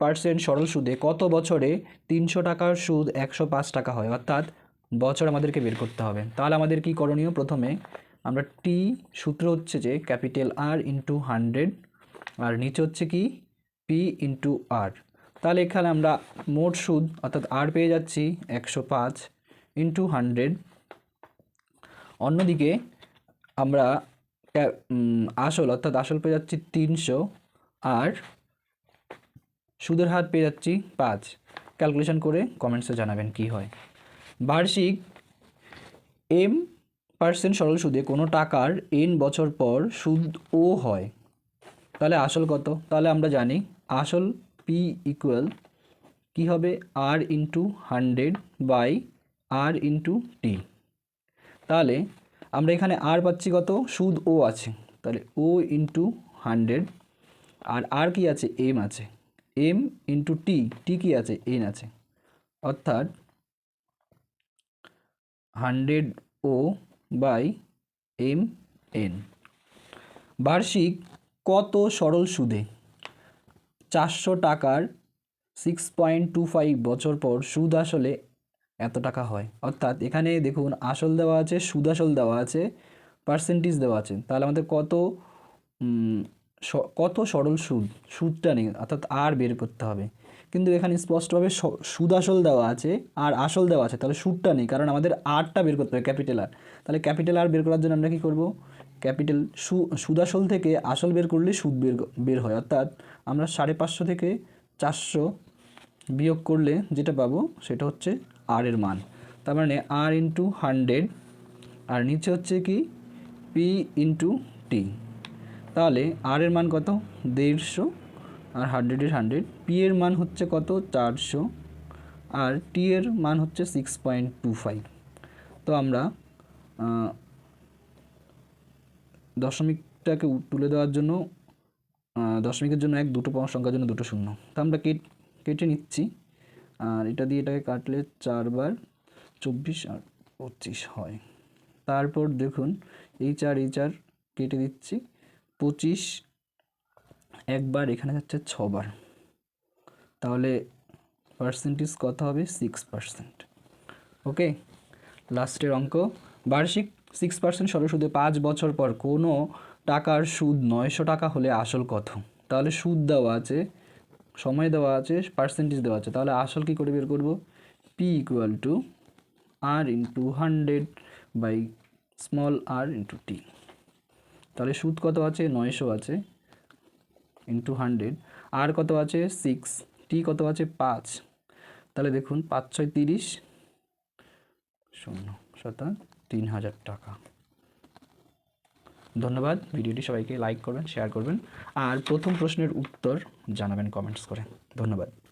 Percent সরল সুদে কত বছরে তিনশো টাকার সুদ একশো পাঁচ টাকা হয়? অর্থাৎ বছর আমাদেরকে বের করতে হবে। তাহলে আমাদের কি করণীয়? প্রথমে আমরা টি সূত্র হচ্ছে যে ক্যাপিটাল আর ইন্টু হান্ড্রেড আর নিচে হচ্ছে কি? পি ইন্টু আর তাহলে এখানে আমরা মোট সুদ, অর্থাৎ আর পেয়ে যাচ্ছি একশো পাঁচ ইন্টু হান্ড্রেড অন্যদিকে আমরা আসল, অর্থাৎ আসল পেয়ে যাচ্ছি তিনশো। আর সুদের হার পেয়ে যাচ্ছি পাঁচ। ক্যালকুলেশন করে কমেন্টসে জানাবেন কি হয়। বার্ষিক এম পার্সেন্ট সরল সুদে কোনো টাকার এন বছর পর সুদ ও হয়। তাহলে আসল কত? তাহলে আমরা জানি আসল পি ইকুয়াল কী হবে? R into hundred by R into T তাহলে আমরা এখানে আর পাচ্ছি কত? সুদ ও আছে। তাহলে ও ইন্টু হান্ড্রেড আর আর কি আছে? এম আছে। এম ইন্টু টি টি কি আছে? এন আছে। অর্থাৎ হান্ড্রেড ও বাই এম এন। বার্ষিক কত সরল সুদে? চারশো টাকার সিক্স পয়েন্ট টু ফাইভ বছর পর সুদ আসলে এত টাকা হয়। অর্থাৎ এখানে দেখুন, আসল দেওয়া আছে, সুদ আসল দেওয়া আছে পার্সেন্টেজ দেওয়া আছে। তাহলে আমাদের কত? কত সরল সুদ, সুদটা নেই, অর্থাৎ আর বের করতে হবে। কিন্তু এখানে স্পষ্টভাবে সুদ আসল দেওয়া আছে, আর আসল দেওয়া আছে, তাহলে সুদটা নেই, কারণ আমাদের আরটা বের করতে হবে, ক্যাপিটাল আর। তাহলে ক্যাপিটাল আর বের করার জন্য আমরা কী করব? ক্যাপিটাল, সু সুদ আসল থেকে আসল বের করলে সুদ বের বের হয়। অর্থাৎ আমরা সাড়ে পাঁচশো থেকে চারশো বিয়োগ করলে যেটা পাবো, সেটা হচ্ছে আর এর মান। তার মানে আর ইন্টু হান্ড্রেড, আর নিচে হচ্ছে কি? P into T. তাহলে আর এর মান কত? দেড়শো। আর হান্ড্রেডের হান্ড্রেড পি এর মান হচ্ছে কত? চারশো। আর টি এর মান হচ্ছে সিক্স পয়েন্ট টু ফাইভ তো আমরা দশমিকটাকে তুলে দেওয়ার জন্য দশমিকের জন্য এক, দুটো পাওয়ার সংখ্যার জন্য দুটো শূন্য। তো আমরা কেট, কেটে নিচ্ছি। আর এটা দিয়ে এটাকে কাটলে চারবার চব্বিশ আর পঁচিশ হয়। তারপর দেখুন এই চার এই চার কেটে দিচ্ছি। পঁচিশ, একবার এখানে যাচ্ছে ছবার। তাহলে পার্সেন্টেজ কত হবে? সিক্স পার্সেন্ট ওকে লাস্টের অঙ্ক, বার্ষিক সিক্স পার্সেন্ট সরল সুদে পাঁচ বছর পর কোনো টাকার সুদ নয়শো টাকা হলে আসল কত? তাহলে সুদ দেওয়া আছে, সময় দেওয়া আছে পার্সেন্টেজ দেওয়া আছে। তাহলে আসল কী করে বের করব? P equal to R into hundred by small R into T তাহলে সুদ কত আছে? নয়শো আছে। ইন্টু হান্ড্রেড আর কত আছে? সিক্স টি কত আছে? পাঁচ। তাহলে দেখুন, পাঁচ, ছয়, তিরিশ। শূন্য শতা তিন হাজার টাকা। ধন্যবাদ। ভিডিওটি সবাইকে লাইক করবেন, শেয়ার করবেন। আর প্রথম প্রশ্নের উত্তর জানাবেন কমেন্টস করে। ধন্যবাদ।